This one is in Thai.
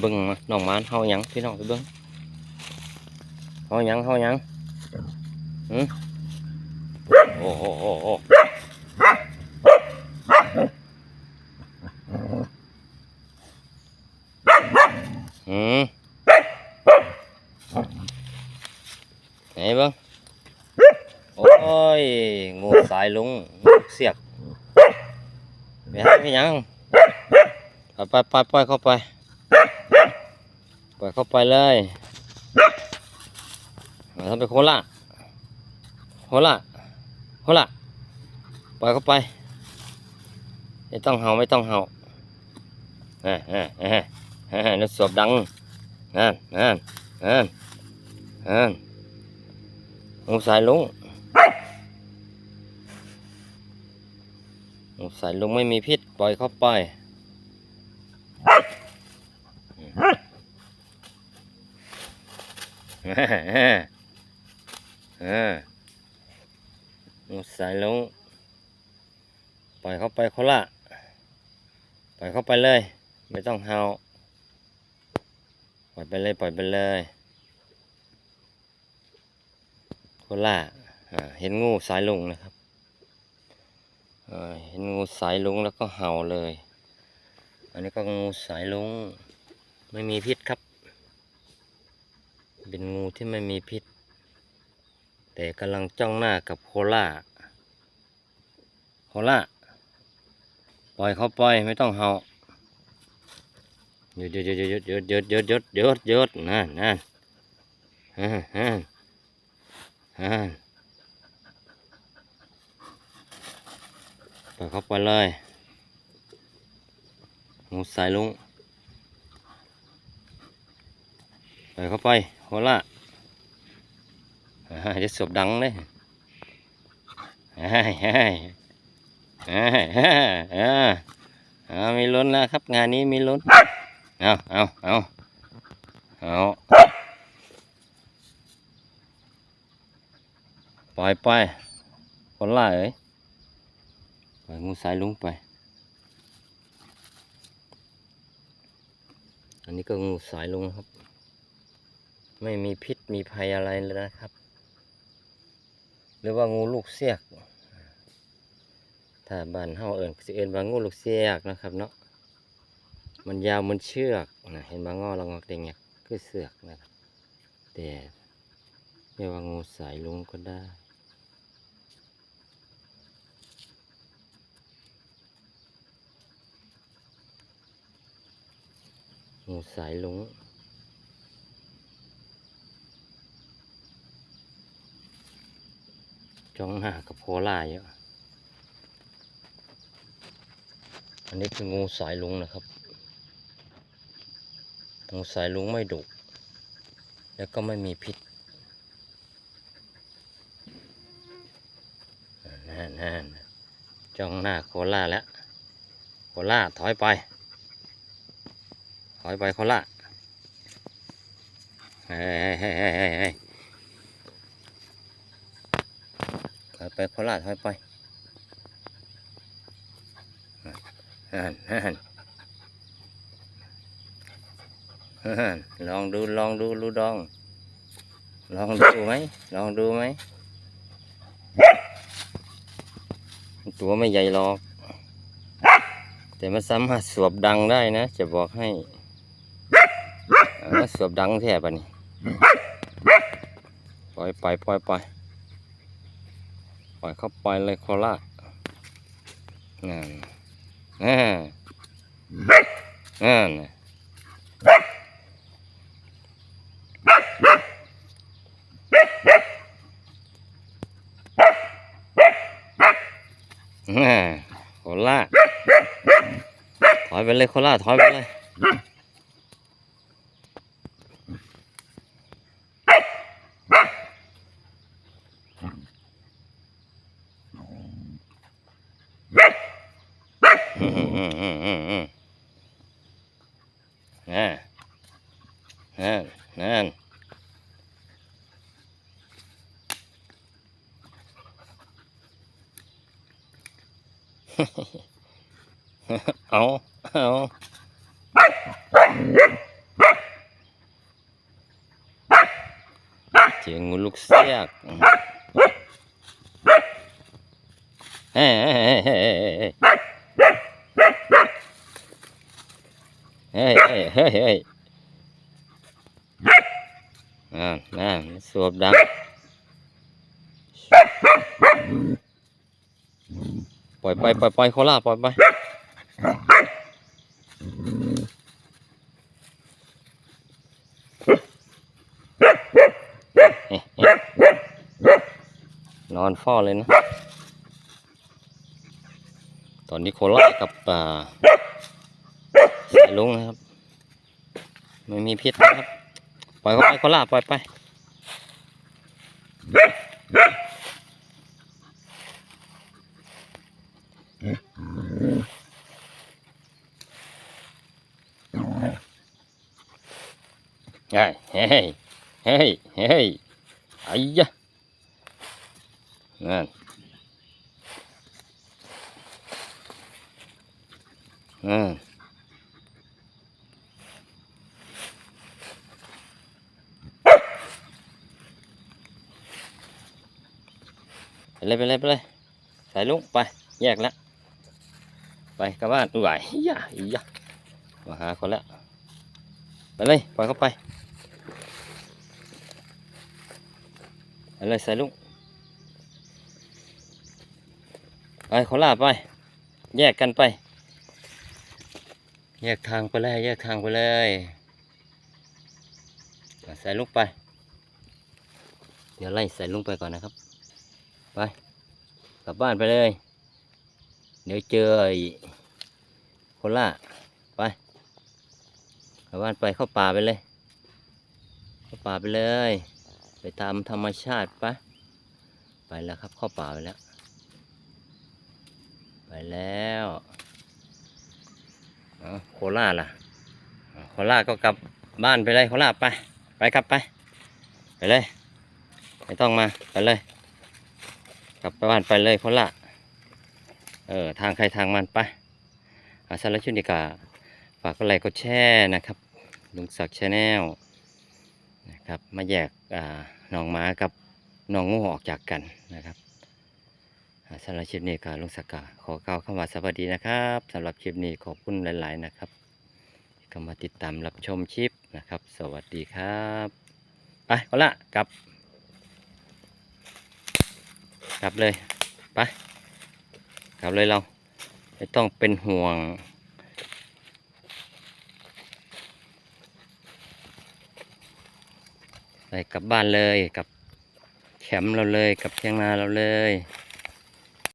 เบิ่งมาน้องมานเฮาหยังพี่น้องไปเบิ่งเฮาหยังเฮาหยังหืมโอ้โอ้โอ้โอ้หืมไหนบิ่งโอ้ยงูสายลุงเสียกไปหาพี่หยังไปไปไปปล่อยเข้าไป ปล่อยเข้าไปเลยมาทำเป็นโคล่าโคล่าโคล่าปล่อยเข้าไป ไม่ต้องเห่าไม่ต้องเห่าเฮ้เฮ้เฮ้เฮ้นึกสวบดังนั่นนั่นนั่นนั่นงูสายลุงงูสายลุงไม่มีพิษปล่อยเข้าไป สายลุงปล่อยเข้าไปโคละปล่อยเข้าไปเลย ไม่ต้องเห่าปล่อยไปเลย ปล่อยไปเลยโคละอ่าเห็นงูสายลุงนะครับเห็นงูสายลุงแล้วก็เห่าเลย อันนี้ก็งูสายลุง ไม่มีพิษครับ เป็นงูที่ไม่มีพิษ แต่กำลังจ้องหน้ากับโคล่าโคล่าปล่อยเขาปล่อยไม่ต้องเห่าหยุดหยุดหยุดหยุดหยุดหยุดหยุดหยุดหยุดหยุดนั่นนั่นฮ่าฮ่าฮ่าปล่อยเขาไปเลยงูสายลุง ปล่เขาไปโคล่าจะสบดังเลยเฮ้ยเฮ้ยเฮ้ยเฮ้ยเฮ้ยเอามีลุ้นแล้วครับงานนี้มีลุ้น เอาเอาเอาเอาปล่อยไปโคล่าเอ้ยปล่อยงูสายลุงไป อันนี้ก็งูสายลุงครับ ไม่มีพิษมีภัยอะไรเลยนะครับ หรือว่างูลูกเสียก ถ้าบ้านเฮาเอิญสิเอิญว่างูลูกเสียกนะครับเนาะ มันยาวมันเชือกนะเห็นบางงอละงอกเด้งเนี่ยคือเสือกนะครับ แต่เรียกว่างูสายลุงก็ได้งูสายลุง จ้องหน้ากับโพล่าเยอะอันนี้คืองูสายลุงนะครับ งูสายลุงไม่ดุ แล้วก็ไม่มีพิษนั่นนั่นจ้องหน้าโคล่าแล้วโคล่าถอยไป ถอยไปโคล่าเฮ้ยเฮ้ยเฮ้ยเฮ้ยเฮ้ย ถอย ไปโคราชถอยไปฮันฮันฮันลองดูลองดูลูดอง ลองดูไหมลองดูไหมตัวไม่ใหญ่หรอก แต่มันสามารถสวบดังได้นะ จะบอกให้สวบดังแท้ปะนี่ปล่อยไปปล่อยไปป ล่อยเข้าไปเลยโคราชนั่นนั่นนั่นน่ะนั่นโคราชถอยไปเลยโคราชถอยไปเลย อืมอืมอืมอืมอืม นั่นนั่นนั่นเอาเอาเจองูลูกเสียกเฮ้ยเฮ้ยเฮ้ย เฮ้ยเฮ้ยเฮ้ยเฮ้ยอ่าน่าสวบดังปล่อยไปปล่อยไปโคล่าปล่อยไปนอนเฝ้าเลยนะ ตอนนี้โครากับอ่า สายลุงนะครับไม่มีพิษนะครับ ปล่อยเขาไปโคราปล่อยไปเฮ้ยเฮ้ยเฮ้ยเฮ้ยไอ้ยะนั่นอืม เลยไปเลยไปเลยใส่ลุงไป แยกแล้ว ไปกลับบ้านอุ้ยยะอียะมาหาคนแล้วไปเลยปล่อยเข้าไปไปเลยใส่ลุงไปขอลาไป แยกกันไป แยกทางไปเลยแยกทางไปเลยใส่ลุงไป เดี๋ยวไล่ใส่ลุงไปก่อนนะครับ ไป กลับบ้านไปเลย เดี๋ยวเจอไอ้โคล่าไป กลับบ้านไปเข้าป่าไปเลย เข้าป่าไปเลย ไปตามธรรมชาติปะไปแล้วครับเข้าป่าไปแล้ว ไปแล้วเอาโคราล่ะ โคราก็กลับบ้านไปเลยโคราไป ไปครับไป ไปเลย ไม่ต้องมา ไปเลย กลับไปบ้านไปเลยคราชเออทางใครทางมันไปอาสารบชุนิกาฝากกดไลค์กดแชร์นะครับลุงศักดิ์ชาแนลนะครับมาแยกอ่าน้องหมากับหนองงูออกจากกันนะครับอาสำหรับคลิปนี้ก็ลุงสกกาขอกล่าวคำว่าสวัสดีนะครับสำหรับคลิปนี้ขอบคุณหลาย ๆ นะครับที่มาติดตามรับชมคลิปนะครับ สวัสดีครับ ไปก็ละกลับ ลับเลยไปกลับเลยเราไม่ต้องเป็นห่วง ไปกลับบ้านเลยกับแคมป์เราเลยกับเทียงนาเราเลย